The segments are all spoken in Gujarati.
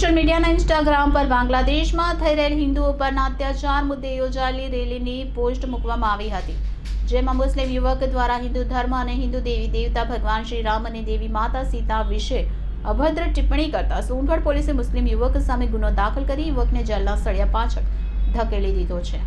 સોશિયલ મીડિયાના ઇન્સ્ટાગ્રામ પર બાંગ્લાદેશમાં થઈ રહેલ હિન્દુઓ પરના અત્યાચાર મુદ્દે યોજાયેલી રેલીની પોસ્ટ મૂકવામાં આવી હતી, જેમાં મુસ્લિમ યુવક દ્વારા હિન્દુ ધર્મ અને હિન્દુ દેવી દેવતા ભગવાન શ્રી રામ અને દેવી માતા સીતા વિશે અભદ્ર ટિપ્પણી કરતા સોનગઢ પોલીસે મુસ્લિમ યુવક સામે ગુનો દાખલ કરી યુવકને જેલના સળિયા પાછળ ધકેલી દીધો છે.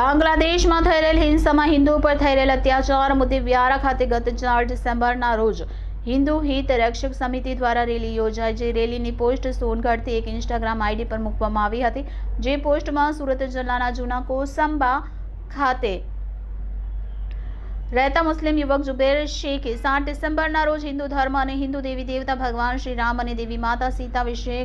બાંગ્લાદેશમાં થઈ રહેલ હિંસામાં હિન્દુ પર થઈ રહેલ અત્યાચાર મુદ્દે વ્યારા ખાતે ગત ચાર ડિસેમ્બરના રોજ હિન્દુ હિત રક્ષક સમિતિ દ્વારા રેલી યોજાઈ, જે રેલીની પોસ્ટ સોનગઢથી એક ઇન્સ્ટાગ્રામ આઈડી પર મૂકવામાં આવી હતી. જે પોસ્ટમાં સુરત જિલ્લાના જૂના કોસંબા ખાતે રહેતા મુસ્લિમ યુવક જુબેર શેખે સાત ડિસેમ્બરના રોજ હિન્દુ ધર્મ અને હિન્દુ દેવી દેવતા ભગવાન શ્રી રામ અને દેવી માતા સીતા વિશે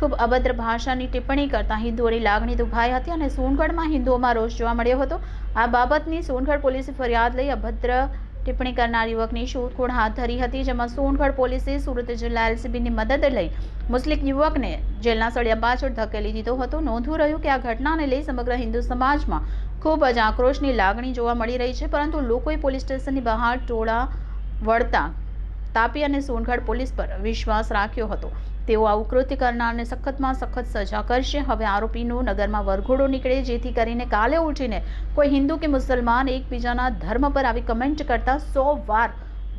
ખૂબ અભદ્ર ભાષાની ટિપ્પણી કરતા હિન્દુઓની લાગણી દુભાઈ હતી અને સોનગઢમાં હિન્દુઓમાં રોષ જોવા મળ્યો હતો. આ બાબતની સોનગઢ પોલીસે ફરિયાદ લઈ અભદ્ર ટિપ્પણી કરનાર યુવકની શોધખોળ હાથ ધરી હતી, જેમાં સોનગઢ પોલીસે સુરત જિલ્લા એલસીબીની મદદ લઈ મુસ્લિમ યુવકને જેલના સળિયા પાછળ ધકેલી દીધો હતો. નોંધવું રહ્યું કે આ ઘટનાને લઈ સમગ્ર હિન્દુ સમાજમાં ખૂબ જ આક્રોશની લાગણી જોવા મળી રહી છે, પરંતુ લોકોએ પોલીસ સ્ટેશનની બહાર ટોળા વળતા તાપી અને સોનગઢ પોલીસ પર વિશ્વાસ રાખ્યો હતો. તેઓ આવું કૃત્ય કરનારને સખતમાં સખત સજા કરશે. હવે આરોપીનો નગરમાં વરઘોડો નીકળે, જેથી કરીને કાલે ઉઠીને કોઈ હિન્દુ કે મુસલમાન એકબીજાના ધર્મ પર આવી કમેન્ટ કરતા સો વાર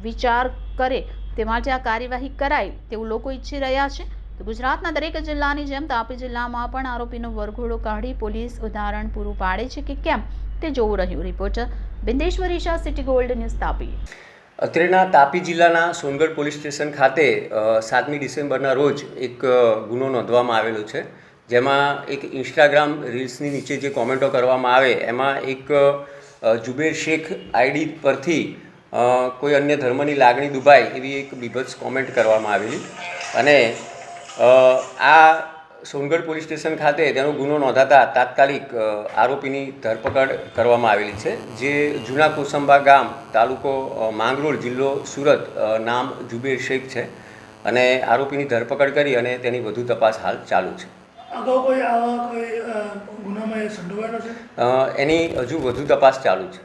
વિચાર કરે. તે માટે આ કાર્યવાહી કરાય તેવું લોકો ઈચ્છી રહ્યા છે. તો ગુજરાતના દરેક જિલ્લાની જેમ તાપી જિલ્લામાં પણ આરોપીનો વરઘોડો કાઢી પોલીસ ઉદાહરણ પૂરું પાડે છે કે કેમ તે જોવું રહ્યું. Reporter Bindeshwari Shah city gold news Tapi. અત્રેના Tapi જિલ્લાના સોનગઢ પોલીસ સ્ટેશન ખાતે સાતમી ડિસેમ્બરના રોજ એક ગુનો નોંધવામાં આવેલો છે. જેમાં એક ઇન્સ્ટાગ્રામ રીલ્સની નીચે જે કોમેન્ટો કરવામાં આવે, એમાં એક જુબેર શેખ આઈડી પરથી કોઈ અન્ય ધર્મની લાગણી દુભાય એવી એક બીભત્સ કોમેન્ટ કરવામાં આવેલી. અને આ સોનગઢ પોલીસ સ્ટેશન ખાતે તેનો ગુનો નોંધાતા તાત્કાલિક આરોપીની ધરપકડ કરવામાં આવેલી છે જે જૂના કોસંબા ગામ તાલુકો માંગરોળ જિલ્લો સુરત નામ જુબેર શેખ છે અને આરોપીની ધરપકડ કરી અને તેની વધુ તપાસ હાલ ચાલુ છે. અગાઉ કોઈ આવા કોઈ ગુનામાં સંડોવાયેલો છે? એની હજુ વધુ તપાસ ચાલુ છે.